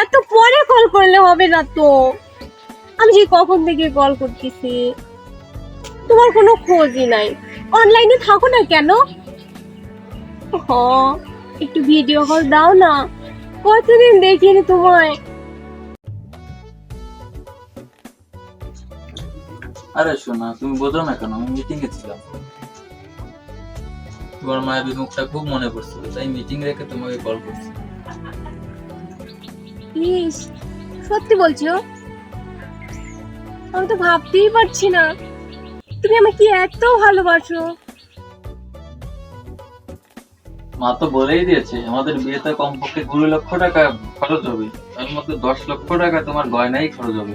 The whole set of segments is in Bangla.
এত পরে কল করলে হবে না তো? আমি যে কখন থেকে কল করতেছি? তোমার কোনো খোঁজই নাই। অনলাইনে থাকো না কেন? হ, একটু ভিডিও কল দাও না। কতদিন দেখিনি তোমায়? আরে শোনা তুমি বোঝো না কেন? আমি মিটিং এ ছিলাম। তোমার মায়ের বিমুখটা খুব মনে পড়ছিল, তাই মিটিং রেখে তোমাকে কল করছি। প্লিজ সত্যি বলছো আমি তো ভাবতেই পারছি না। তুমি আমাকে এত ভালোবাসো? মা তো বলেই দিয়েছে আমাদের বিয়েতে কমপক্ষে কুড়ি লক্ষ টাকা খরচ হবে। তার মধ্যে দশ লক্ষ টাকা তোমার গয়নাই খরচ হবে।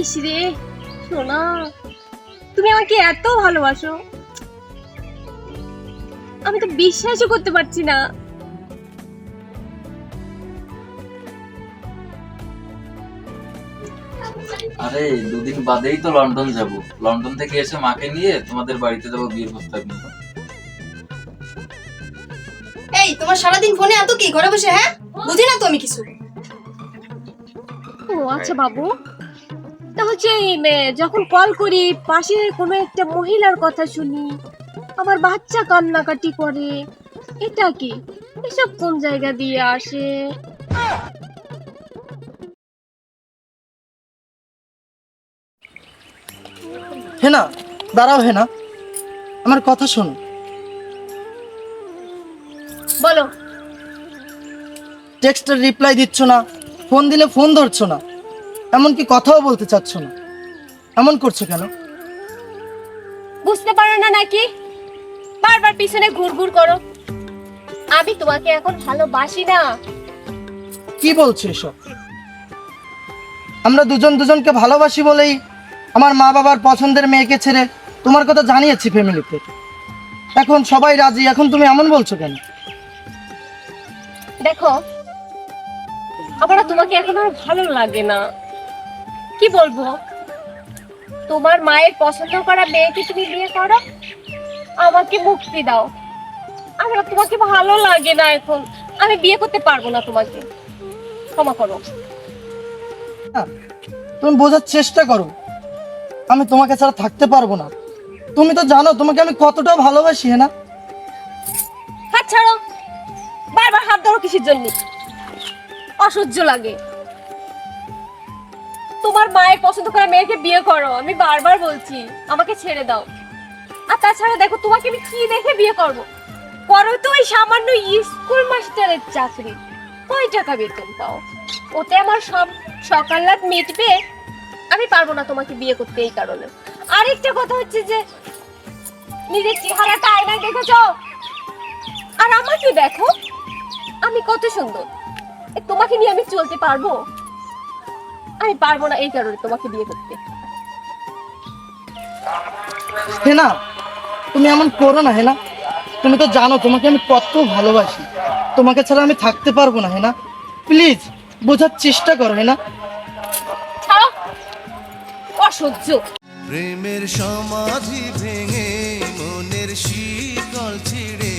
ইস রে সোনা তুমি আমাকে এত ভালোবাসো। আমি তো বিশ্বাসই করতে পারছি না। আরে দুদিন বাদেই তো লন্ডন যাব। লন্ডন থেকে এসে মাকে নিয়ে তোমাদের বাড়িতে যাব বিয়ের প্রস্তাব নিতে। এই তোমার সারাদিন ফোনে এত কি? ঘরে বসে হ্যাঁ? বুঝি না তো আমি কিছু। ও আচ্ছা বাবু। তা হচ্ছে এই, এ, যখন কল করি পাশে কোনো একটা মহিলার কথা শুনি। আমার বাচ্চা কান্নাকাটি করে। এটা কি? এসব কোন জায়গা দিয়ে আসে? হেনা দাঁড়াও হেনা। আমার কথা শোনো। বলো। টেক্সটের রিপ্লাই দিচ্ছ না ফোন দিলে ফোন ধরছো না। এমনকি কথাও বলতে চাচ্ছ না। এমন করছ কেন? বুঝতে পারো না নাকি? বারবার পিছনে ঘুরঘুর করো। আমি তোমাকে এখন ভালোবাসি না। কি বলছো এসব? আমরা দুজন দুজনকে ভালোবাসি বলেই আমার মা বাবার পছন্দের মেয়েকে ছেড়ে তোমার কথা জানিয়েছি ফ্যামিলিতে এখন সবাই রাজি এখন তুমি এমন বলছো কেন? দেখো আমার তোমাকে এখন আর ভালো লাগে না। কি বলব? তোমার মায়ের পছন্দ করা মেয়েকে তুমি বিয়ে করো আমাকে মুক্তি দাও। আমার তোমাকে ভালো লাগে না এখন। আমি বিয়ে করতে পারব না তোমাকে। ক্ষমা করো। তুমি বোঝার চেষ্টা করো। আমি তোমাকে ছাড়া থাকতে পারব না। তুমি তো জানো তোমাকে আমি কতটা ভালোবাসি না হাত ছাড়ো। বারবার হাত ধরো কিসের জন্য? অসহ্য লাগে। তোমার মায়ের পছন্দ করা মেয়েকে বিয়ে করো। আমি বারবার বলছি আমাকে ছেড়ে দাও। আর তাছাড়া দেখো, তোমাকে আমি কি দেখে বিয়ে করব? করো তো ওই সামান্য স্কুল মাস্টারের চাকরি। কয় টাকা বেতন পাও? ওতে আমার সব সকাল রাত মিটবে। আমি পারব না তোমাকে বিয়ে করতে এই কারণে। আরেকটা কথা হচ্ছে যে, নিজের চেহারাটা আয়নায় দেখেছ? আর আমাকে দেখো, আমি কত সুন্দর। তোমাকে নিয়ে আমি চলতে পারব? আমি পারব না এই কারণে তোমাকে বিয়ে করতে। হেনা তুমি এমন করো না হেনা। তুমি তো জানো তোমাকে আমি কত ভালোবাসি। তোমাকে ছাড়া আমি থাকতে পারব না হেনা। প্লিজ বোঝার চেষ্টা করো হেনা। অসহ্য। প্রেমের সমাধি ভেঙে মনের শীতল ছিঁড়ে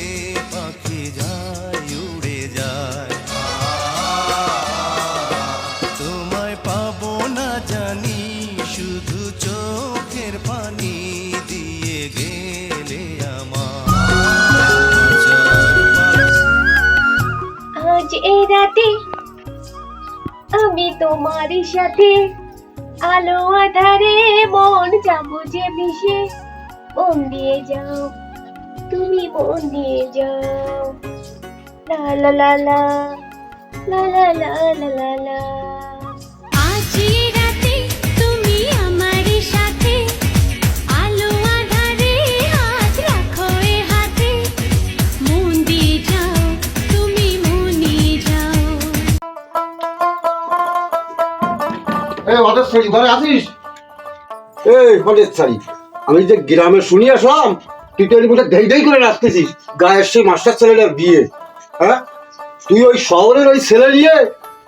আমি তোমার সাথে আলো আধারে মন যাব যে মিশে। মন দিয়ে যাও, তুমি মন দিয়ে যাও। লা লা লা লা লা লা লা লা লা। হঠাৎ ছাড়ি ঘরে আসিস এই হঠাৎ ছাড়ি। আমি যে গ্রামে শুনি আসলাম তুই তো এর মধ্যে ধেই ধেই করে রাখতেছিস গায়ের সেই মাস্টার ছেলেটার বিয়ে। হ্যাঁ? তুই ওই শহরের ওই ছেলে নিয়ে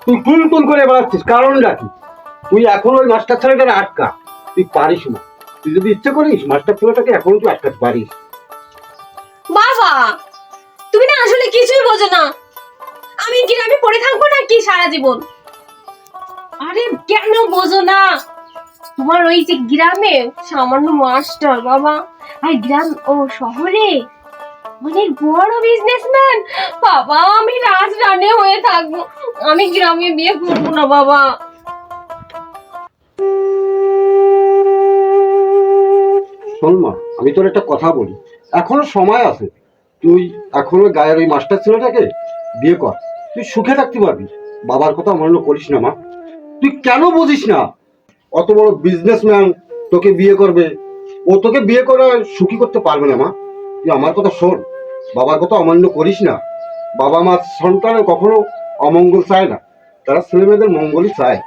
তুই টুল টুল করে বেড়াচ্ছিস। কারণটা কি? তুই এখন ওই মাস্টার ছেলেটাকে আটকা। তুই পারিস না। তুই যদি ইচ্ছে করিস মাস্টার ছেলেটাকে এখন তুই আটকাতে পারিস। বাবা তুমি না আসলে কিছুই বোঝো না। আমি গ্রামে পড়ে থাকব না কি সারা জীবন? আরে কেন বোঝো না? তোমার ওই যে গ্রামে সামান্য মাস্টার বাবা আর গ্রাম ও শহরে অনেক বড় বিজনেসম্যান বাবা, আমি রাজ রানে হয়ে থাকব। আমি গ্রামে বিয়ে করব না, বাবা। শোন মা, আমি তোর একটা কথা বলি। এখনও সময় আছে। তুই এখনও গায়ের ওই মাস্টার ছেলেটাকে বিয়ে কর। তুই সুখে থাকতে পারবি। বাবার কথা অমান্য করিস না, মা। তুই কেন বুঝিস না? অত বড় বিজনেসম্যান তোকে বিয়ে করবে। ও তোকে বিয়ে করে সুখী করতে পারবে না মা। তুই আমার কথা শোন। বাবার কথা অমান্য করিস না। বাবা মা সন্তানের কখনো অমঙ্গল চায় না। তারা ছেলে মেয়েদের মঙ্গলই চায়।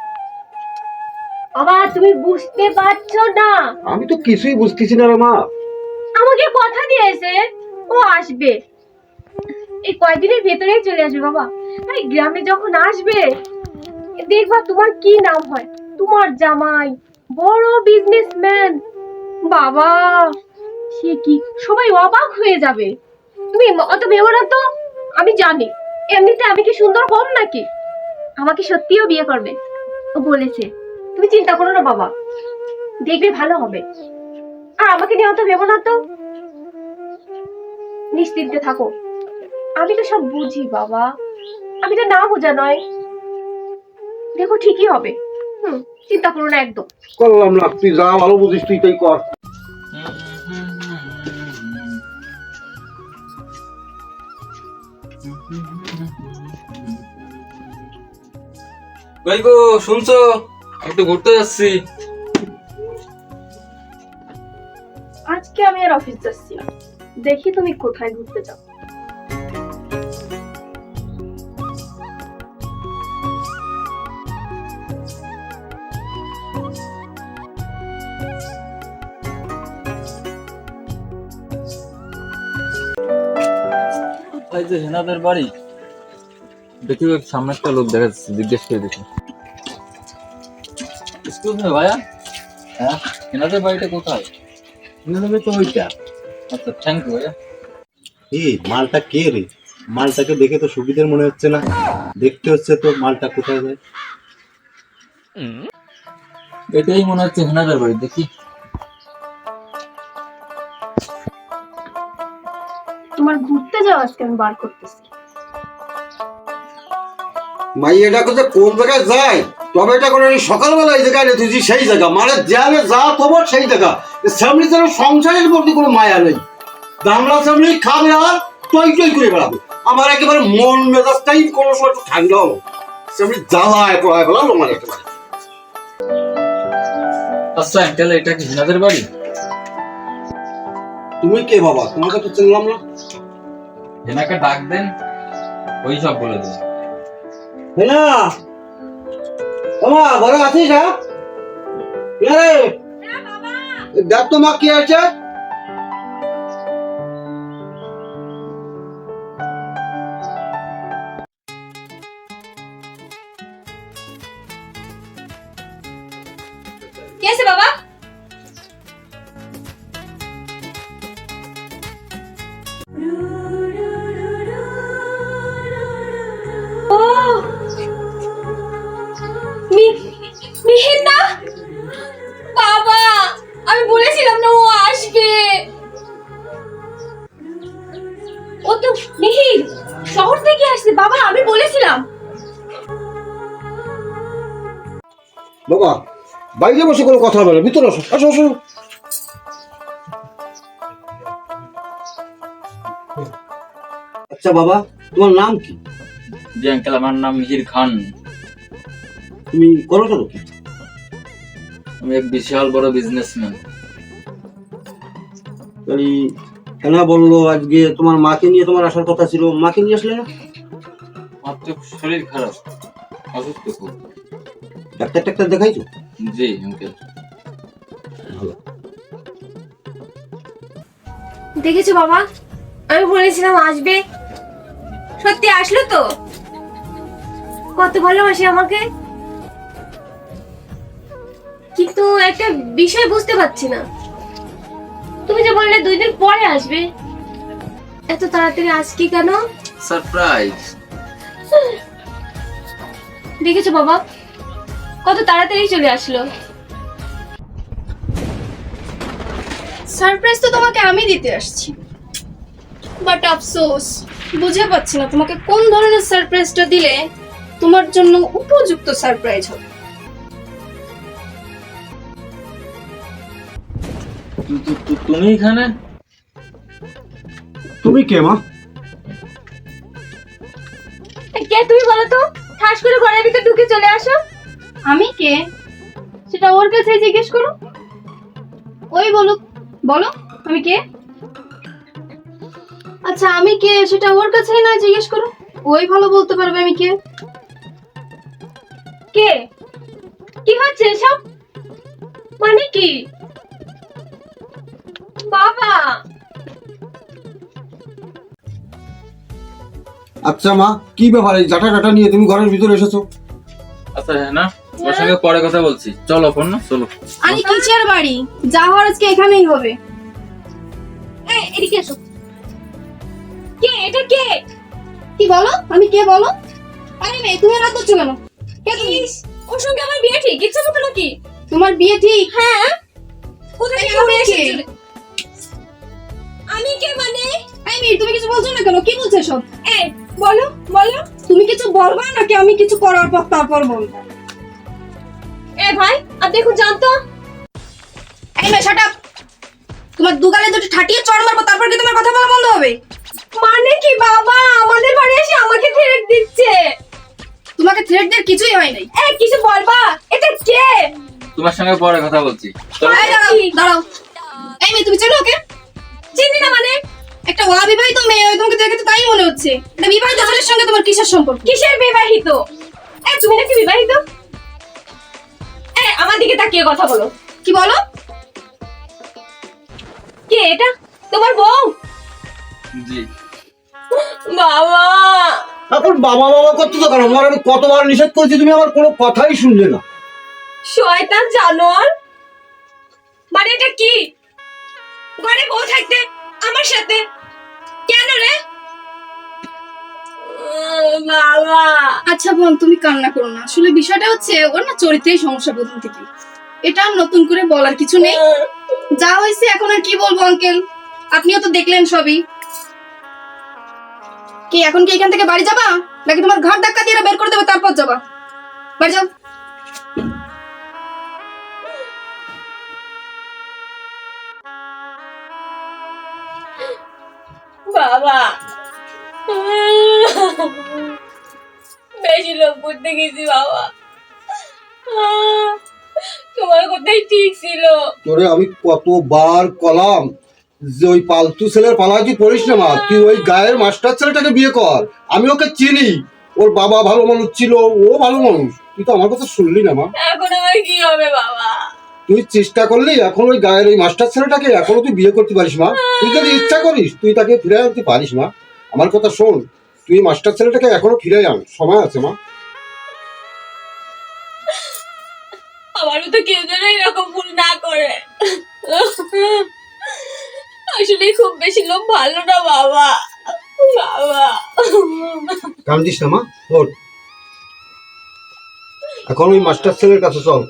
বাবা তুমি বুঝতে পারছ না। আমি তো কিছুই বুঝতেছি না রে মা। আমাকে কথা দিয়েছে ও আসবে। এই কয়দিনের ভেতরেই চলে আসবে বাবা। আরে গ্রামে যখন আসবে দেখবা তোমার কি নাম হয়? তোমার জামাই, বড় বিজনেসম্যান বাবা, সে কি? সবাই অবাক হয়ে যাবে। তুমি অত ভেবো না তো? আমি জানি। এমনিতে আমি কি সুন্দর কম নাকি? আমাকে সত্যিও বিয়ে করবে। ও বলেছে, তুমি চিন্তা করো না বাবা। দেখবে ভালো হবে। আর আমাকে নিয়ে অত ভেবো না তো? নিশ্চিন্তে থাকো। আমি তো সব বুঝি বাবা। আমি তো না বোঝা নয়। দেখো ঠিকই হবে। হুম চিন্তা করো না একদম। করলাম না তুই যা ভালো বুঝিস তুই তাই কর। কই গো শুনছো? একটু ঘুরতে যাচ্ছি। আজকে আমি আর অফিস যাচ্ছি না। দেখি তুমি কোথায় ঘুরতে যাও। এই যে হেনাদের বাড়ি দেখি সামনে একটা লোক দেখা যাচ্ছে জিজ্ঞেস করে দেখি। এক্সকিউজ মি ভাইয়া। হ্যাঁ হেনাদের বাড়িটা কোথায়? নেবে তো ওইটা। আচ্ছা থ্যাংক ইউ ভাইয়া। এই মালটা কে রে? মালটাকে দেখে তো সুবিধের মনে হচ্ছে না। দেখতে হচ্ছে তো মালটা কোথায় যায় এটাই মনে হচ্ছে হেনাদের বাড়ি দেখি। আজকে আমি বার করতেছি। মাইয়াটাকে যে কোন জায়গায় যায়? তবে এটা করে সকালবেলা এই জায়গায় তুই সেই জায়গা। মানে যাবে যা তোমার সেই জায়গা। সামনে যেন সংসারের প্রতি কোনো মায়া নেই। দামলা সামনে খাবে আর টই টই করে বেড়াবে। আমার একেবারে মন মেজাজটাই কোনো সময় একটু ঠান্ডা হলো সামনে জ্বালায় পড়ায় বেড়ালো মানে একেবারে আচ্ছা আঙ্কেল এটা কি হেনাদের বাড়ি? তুমি কে বাবা? তোমাকে তো চিনলাম না। হেনাকে ডাক দেন ওই সব বলে দেন হেনা! তোমা ঘরে আছিস হ্যাঁ? রে? দেখ তো মা কি আছে? বাইরে বসে কোনো কথা বলে ভিতরে আসো আসো আসো। আচ্ছা বাবা তোমার নাম কি? জি আঙ্কেল আমার নাম মিহির খান। তুমি করো কেন কি? আমি এক বিশাল বড় বিজনেসম্যান তাহলে হেনা বলল আজকে তোমার মাকে নিয়ে তোমার আসার কথা ছিল মাকে নিয়ে আসলে না? আমার তো শরীর খারাপ অসুস্থ খুব। ডাক্তার টাক্তার দেখাইছো? জি আঙ্কেল ভালো। দেখেছ বাবা? আমি বলেছিলাম আসবে। সত্যি আসলো তো? কত ভালোবাসে আমাকে। কিন্তু একটা বিষয় বুঝতে পারছি না। তুমি যে বললে দুই দিন পরে আসবে। এত তাড়াতাড়ি আজকে কেন? সারপ্রাইজ দেখেছ বাবা? কত তাড়াতাড়ি চলে আসলো। সারপ্রাইজ তো তোমাকে আমি দিতে আসছি। বাট আফসোস বুঝে পাচ্ছি না তোমাকে কোন ধরনের সারপ্রাইজটা দিলে তোমার জন্য উপযুক্ত সারপ্রাইজ হবে। তুমি এখানে? তুমি কে মা? কে তুমি বলো তো? ঠাস করে ঘরের ভিতরে ঢুকে চলে আসো। আমি কে? সেটা ওর কাছে জিজ্ঞেস করো। ওই বলুক বলো আমি কে? আচ্ছা আমি কে সেটা ওর কাছেই না জিজ্ঞেস করো। ওই ভালো বলতে পারবে আমি কে। কে? কি হচ্ছে এসব? মানে কি? বাবা! আচ্ছা মা কি ব্যাপার এই জাটা টাটা নিয়ে তুমি ঘরের ভিতরে এসেছ? আচ্ছা হ্যাঁ না? ওর সঙ্গে পরে কথা বলছি। চলো ফোন না? চলো। আরে কিসের বাড়ি? যা হওয়ার আজকে এখানেই হবে। এই, এদিকে এসো। কে? এটা কে? কি বলো? আমি কে বলো? আরে মেয়ে তুমি রাত করছ কেন? কে তুমি? ওর সঙ্গে আমার বিয়ে ঠিক? ইচ্ছে মতো নাকি? তোমার বিয়ে ঠিক? হ্যাঁ। কোথা থেকে এই, আমি উড়ে কে? এসেছিল আমি কে মানে? এই মেয়ে তুমি কিছু বলছো না কেন? কি বলছো সব এই বলো বলো। তুমি কিছু বলবা নাকি আমি কিছু করার পর তারপর বলব? এ ভাই আপনি এখন জানতো এই মেয়ে শাট আপ তোমার দুগালে দুটো ঠাটিয়ে চড় মারবো তারপর কি তোমার কথা বলা বন্ধ হবে? মানে কি বাবা? আমাদের বাড়ি এসে আমাকে থ্রেট দিচ্ছে। তোমাকে থ্রেট দিয়ে কিছুই হয় নাই। এই কিছু বলবা? এটা কে? তোমার সঙ্গে পরে কথা বলছি। এই দাঁড়াও দাঁড়াও। এই মেয়ে তুমি চেনো ওকে? চিনি না মানে? একটা অবিবাহিত মেয়ে তোমাকে দেখে তো তাই মনে হচ্ছে। একটা বিবাহিত ছেলের সঙ্গে তোমার কিসের সম্পর্ক? কিসের বিবাহিত? এ তুমি নাকি বিবাহিত? এ আমার দিকে তাকিয়ে কথা বলো। কি বলো? কে এটা? তোমার বউ? জি। বাবা! এখন বাবা বাবা করতে তো কেন? আমার আমি কতবার নিষেধ করেছি তুমি আমার কোনো কথাই শুনলে না। শয়তান জানোয়ার! মানে এটা কি? ঘরে বউ থাকতে আমার সাথে? কেন রে? বাবা। আচ্ছা বোন তুমি কান্না করো না। আসলে বিষয়টা হচ্ছে ওর না চরিত্রেই সমস্যা প্রথম থেকে। এটা নতুন করে বলার কিছু নেই। যা হয়েছে এখন আর কি বলব আঙ্কেল আপনিও তো দেখলেন সবই। কি এখন কি এখান থেকে বাড়ি যাবা? নাকি তোমার ঘর ধাক্কা দিয়ে বের করে দেবে তারপর যাবা? বাড়ি যাও। বাবা। বেশি লোক গেছি বাবা। তোমার কথাই ঠিক ছিল। তোরে আমি কতবার কলাম যে ওই পালতু ছেলের পালায় তুই পড়িস না মা। তুই ওই গায়ের মাস্টার ছেলেটাকে বিয়ে কর। আমি ওকে চিনি। ওর বাবা ভালো মানুষ ছিল ও ভালো মানুষ। তুই তো আমার কথা শুনলি না মা। এখন আমার কি হবে বাবা? তুই চেষ্টা করলি এখন ওই গায়ের ওই মাস্টার ছেলেটাকে এখনও তুই বিয়ে করতে পারিস মা। তুই যদি ইচ্ছা করিস তুই তাকে ফিরে আনতে পারিস মা। আমার কথা শোন তুই মাস্টার ছেলেটাকে এখনও ফিরে আন। সময় আছে মা। আমারও তো কেউ যেন এরকম ভুল না করে। আসলে খুব বেশি লোক ভালো না বাবা। বাবা। কান্দিস না মা। ওঠ। এখন ওই মাস্টার ছেলের কাছে চল।